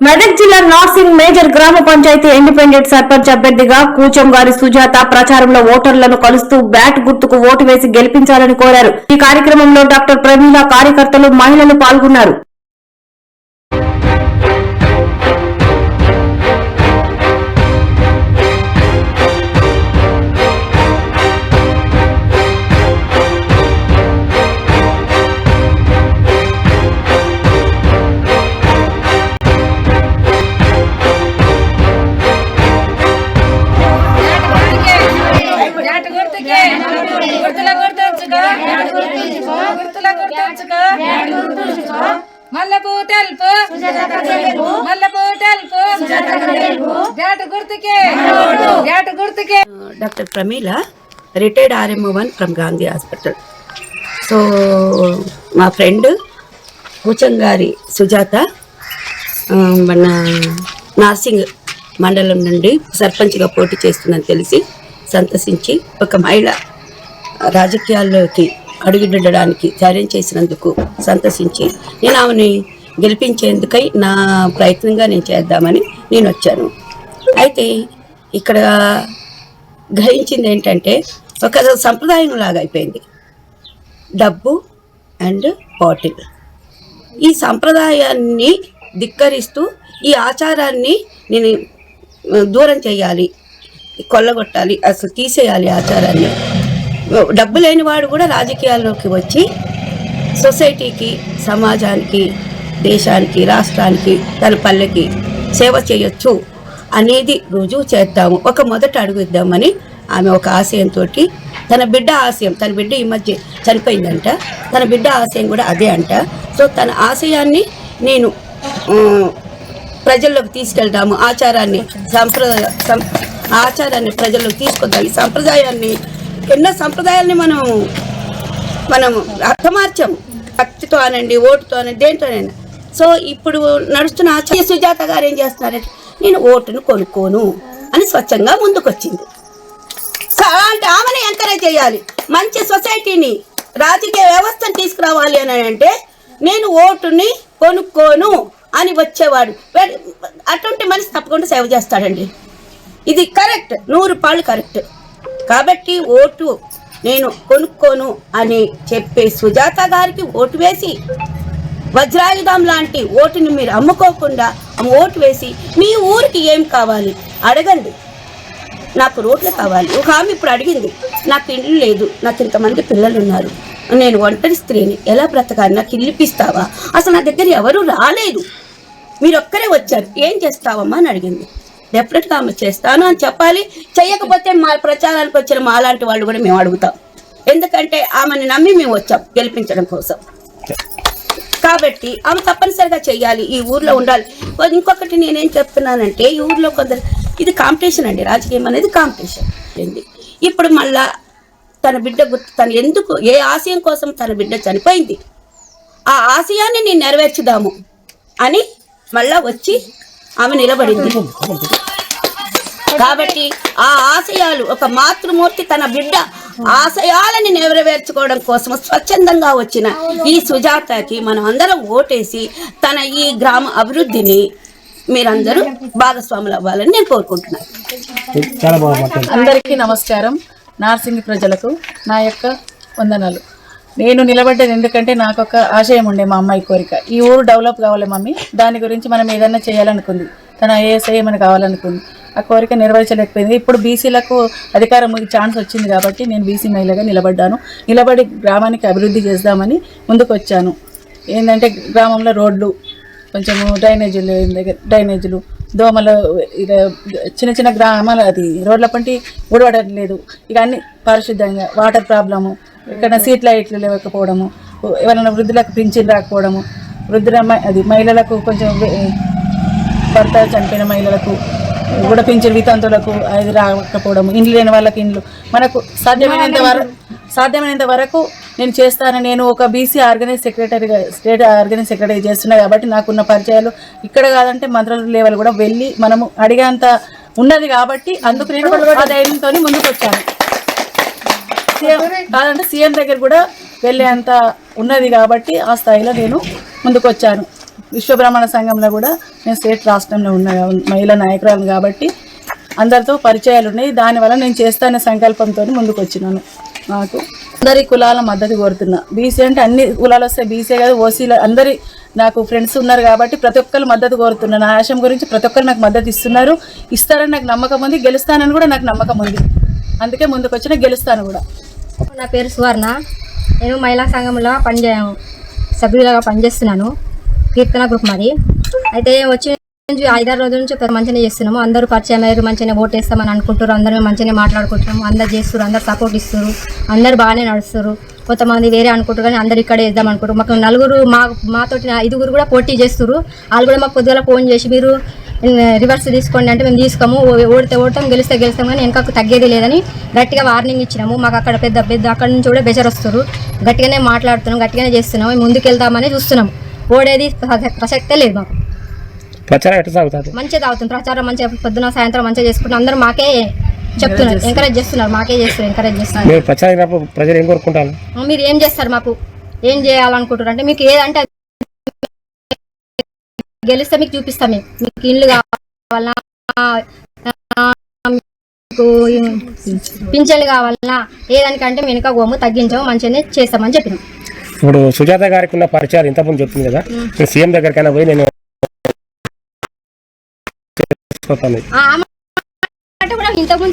మెదక్ జిల్లా నార్సింగ్ మేజర్ గ్రామ పంచాయతీ ఇండిపెండెంట్ సర్పంచ్ అభ్యర్థిగా కూచం గారి సుజాత ప్రచారంలో ఓటర్లను కలుస్తూ బ్యాట్ గుర్తుకు ఓటు వేసి గెలిపించాలని కోరారు. ఈ కార్యక్రమంలో డాక్టర్ ప్రమీల కార్యకర్తలు మహిళలు పాల్గొన్నారు. గుర్తుకే. Doctor Pramila retired RMO one from Gandhi hospital. So మా ఫ్రెండ్ కూచంగారి సుజాత మన నార్సింగ్ మండలం నుండి సర్పంచ్గా పోటీ చేస్తుందని తెలిసి సంతసించి ఒక మహిళ రాజకీయాల్లోకి అడుగుపెట్టడానికి ధైర్యం చేసినందుకు సంతసించి నేను ఆమెని గెలిపించేందుకై నా ప్రయత్నంగా నేను చేద్దామని నేను వచ్చాను. అయితే ఇక్కడ గ్రహించింది ఏంటంటే ఒక సంప్రదాయం లాగా అయిపోయింది. డబ్బు అండ్ బాటిల్. ఈ సంప్రదాయాన్ని ధిక్కరిస్తూ ఈ ఆచారాన్ని నేను దూరం చేయాలి కొల్లగొట్టాలి అసలు తీసేయాలి ఆచారాన్ని. డబ్బు లేని వాడు కూడా రాజకీయాల్లోకి వచ్చి సొసైటీకి సమాజానికి దేశానికి రాష్ట్రానికి తన పల్లెకి సేవ చేయొచ్చు. అనేది రుజువు చేద్దాము. ఒక మొదట అడుగు ఇద్దామని ఆమె ఒక ఆశయంతో తన బిడ్డ ఆశయం తన బిడ్డ ఈ మధ్య చనిపోయిందంట. తన బిడ్డ ఆశయం కూడా అదే అంట. సో తన ఆశయాన్ని నేను ప్రజల్లోకి తీసుకెళ్దాము. ఆచారాన్ని సంప్రదాయ సం- ఆచారాన్ని ప్రజల్లోకి తీసుకొద్దాం ఈ సంప్రదాయాన్ని ఎన్నో సంప్రదాయాల్ని మనం మనం అర్థమార్చం భక్తితో అనండి ఓటుతో అనండి దేంతోనైనా సో ఇప్పుడు నడుస్తున్న ఆచార్య సుజాత గారు ఏం చేస్తున్నారంటే నేను ఓటును కొనుక్కోను అని స్వచ్ఛంగా ముందుకొచ్చింది. అలాంటి ఆమెను ఎంకరేజ్ చేయాలి. మంచి సొసైటీని రాజకీయ వ్యవస్థను తీసుకురావాలి అని అంటే నేను ఓటుని కొనుక్కోను అని వచ్చేవాడు. అటువంటి మనిషి తప్పకుండా సేవ చేస్తాడండి. ఇది కరెక్ట్ నూరు పాళ్ళు కరెక్ట్. కాబట్టి ఓటు నేను కొనుక్కోను అని చెప్పే సుజాత గారికి ఓటు వేసి వజ్రాయుధం లాంటి ఓటుని మీరు అమ్ముకోకుండా ఓటు వేసి మీ ఊరికి ఏం కావాలి? అడగండి. నాకు రోడ్లు కావాలి. ఒక ఆమె ఇప్పుడు అడిగింది. నాకు ఇల్లు లేదు. నాకు ఇంతమంది పిల్లలు ఉన్నారు నేను ఒంటరి స్త్రీని ఎలా బ్రతకాలి? నాకు ఇల్లు ఇప్పిస్తావా? అసలు నా దగ్గర ఎవరు రాలేదు. మీరు ఒక్కరే వచ్చారు. ఏం చేస్తావమ్మా అని అడిగింది. డెఫినెట్గా ఆమె చేస్తాను అని చెప్పాలి. చేయకపోతే మా ప్రచారానికి వచ్చిన మా లాంటి వాళ్ళు కూడా మేము అడుగుతాం. ఎందుకంటే ఆమెను నమ్మి మేము వచ్చాం గెలిపించడం కోసం. కాబట్టి ఆమె తప్పనిసరిగా చేయాలి ఈ ఊర్లో ఉండాలి. ఇంకొకటి నేనేం చెప్తున్నానంటే ఈ ఊర్లో కొందరు ఇది కాంపిటీషన్ అండి రాజకీయం అనేది కాంపిటీషన్. ఇప్పుడు మళ్ళా తన బిడ్డ గుర్తు తను ఎందుకు ఏ ఆశయం కోసం తన బిడ్డ చనిపోయింది? ఆ ఆశయాన్ని నేను నెరవేర్చుదాము అని మళ్ళా వచ్చి ఆమె నిలబడింది. కాబట్టి ఆ ఆశయాలు ఒక మాతృమూర్తి తన బిడ్డ ఆశయాలని నెరవేర్చుకోవడం కోసం స్వచ్ఛందంగా వచ్చిన ఈ సుజాతకి మనం అందరం ఓటేసి తన ఈ గ్రామ అభివృద్ధిని మీరందరూ భాగస్వాములు అవ్వాలని నేను కోరుకుంటున్నాను. అందరికీ నమస్కారం. నార్సింగ్ ప్రజలకు నా యొక్క వందనాలు. నేను నిలబడ్డది ఎందుకంటే నాకు ఒక ఆశయం ఉండే మా అమ్మాయి కోరిక. ఈ ఊరు డెవలప్ కావాలి మమ్మీ. దాని గురించి మనం ఏదైనా చేయాలనుకుంది. తన ఏఎస్ఐ మనకు కావాలనుకుంది. ఆ కోరిక నెరవేర్చలేకపోయింది. ఇప్పుడు బీసీలకు అధికారం ఛాన్స్ వచ్చింది కాబట్టి నేను బీసీ మహిళగా నిలబడ్డాను. నిలబడి గ్రామానికి అభివృద్ధి చేద్దామని ముందుకు వచ్చాను ఏంటంటే గ్రామంలో రోడ్లు కొంచెము డ్రైనేజీలు దగ్గర డ్రైనేజీలు దోమలు ఇక చిన్న చిన్న గ్రామాలు అది. రోడ్ల పంటి ఊడవడం లేదు ఇక అన్ని పారిశుద్ధంగా వాటర్ ప్రాబ్లము ఇక్కడ సీట్ లైట్లు లేకపోవడము ఎవరైనా వృద్ధులకు పింఛన్ రాకపోవడము వృద్ధుల అది మహిళలకు కొంచెం భర్త చనిపోయిన మహిళలకు కూడా పింఛన్ వితంతులకు అది రాకపోవడం ఇండ్లు లేని వాళ్ళకి ఇండ్లు. మనకు సాధ్యమైనంత వరకు సాధ్యమైనంత వరకు నేను చేస్తాను. నేను ఒక బీసీ ఆర్గనైజ్ సెక్రటరీగా స్టేట్ ఆర్గనైజ్ సెక్రటరీ చేస్తున్నా కాబట్టి నాకున్న పరిచయాలు ఇక్కడ కాదంటే మంత్రుల లెవెల్ కూడా వెళ్ళి మనము అడిగేంత ఉన్నది కాబట్టి అందుకు నేను ఆ ధైర్యంతో ముందుకు వచ్చాను. సీఎం కాదంటే సీఎం దగ్గర కూడా వెళ్ళేంత ఉన్నది కాబట్టి ఆ స్థాయిలో నేను ముందుకు వచ్చాను. విశ్వబ్రహ్మణ సంఘంలో కూడా నేను స్టేట్ రాష్ట్రంలో ఉన్న మహిళా నాయకురాలు కాబట్టి అందరితో పరిచయాలు ఉన్నాయి. దానివల్ల నేను చేస్తానే సంకల్పంతో ముందుకు వచ్చినాను. నాకు అందరి కులాల మద్దతు కోరుతున్నా. బీసీ అంటే అన్ని కులాలు వస్తే బీసీ కాదు ఓసీలు అందరి నాకు ఫ్రెండ్స్ ఉన్నారు కాబట్టి ప్రతి ఒక్కరు మద్దతు కోరుతున్నా. నా ఆశయం గురించి ప్రతి ఒక్కరు నాకు మద్దతు ఇస్తున్నారు. ఇస్తారని నాకు నమ్మకం ఉంది. గెలుస్తానని కూడా నాకు నమ్మకం ఉంది. అందుకే ముందుకు వచ్చిన గెలుస్తాను కూడా. నా పేరు సువర్ణ. నేను మహిళా సంఘంలో పనిచేయము సభ్యులుగా పనిచేస్తున్నాను. కీర్తన గ్రూప్ మాది. అయితే వచ్చి నుంచి ఐదారు రోజుల నుంచి పెద్ద మంచిగా చేస్తున్నాము. అందరూ పరిచయం అయ్యారు మంచిగా ఓట్ అనుకుంటారు అందరూ మంచిగా మాట్లాడుకుంటున్నాము. అందరు చేస్తారు అందరు సపోర్ట్ ఇస్తారు అందరు బాగానే నడుస్తారు కొంతమంది వేరే అనుకుంటారు కానీ అందరు ఇక్కడే వేద్దాం అనుకుంటారు మాకు నలుగురు మా మాతోటి ఐదుగురు కూడా పోటీ చేస్తారు వాళ్ళు కూడా మాకు పొద్దుగల ఫోన్ చేసి మీరు రివర్స్ తీసుకోండి అంటే మేము తీసుకోము. ఓడితే ఓడతాం గెలిస్తే గెలుస్తాం కానీ వెనకకు తగ్గేది లేదని గట్టిగా వార్నింగ్ ఇచ్చినాము. మాకు అక్కడ పెద్ద పెద్ద అక్కడ నుంచి కూడా బెజర్ వస్తారు గట్టిగానే మాట్లాడుతున్నాం గట్టిగానే చేస్తున్నాము ముందుకు వెళ్దామని చూస్తున్నాం. ఓడేది ప్రస- ప్రసక్తే లేదు మాకు. ప్రచారం ఎట్లా సాగుతుంది? మంచిగా తాగుతుంది ప్రచారం మంచిగా పొద్దున సాయంత్రం మంచిగా చేసుకుంటున్నాం అందరూ మాకే చెప్తున్నారు. ఎంకరేజ్ చేస్తున్నారు? మాకే చేస్తున్నారు. ఎంకరేజ్ చేస్తున్నారు. మీరు ప్రచారం ప్రజలు ఏం కోరుకుంటారు? మీరు ఏం చేస్తారు మాకు? ఏం చేయాలనుకుంటారు అంటే మీకు ఏదంటే గెలిస్తే మీకు చూపిస్తాం మేము. మీకు ఇల్లు కావాలన్నా మీకు పింఛన్లు కావాలన్నా ఏదానికంటే వెనుక గోము తగ్గించాము మంచిగానే చేస్తామని చెప్పినాం. ఇప్పుడు సుజాత గారికి ఉన్న పరిచయాలు ఇంతకుముందు చెప్తుంది కదా. నేను సీఎం దగ్గరికైనా పోయి నేను ఇంతకుముందు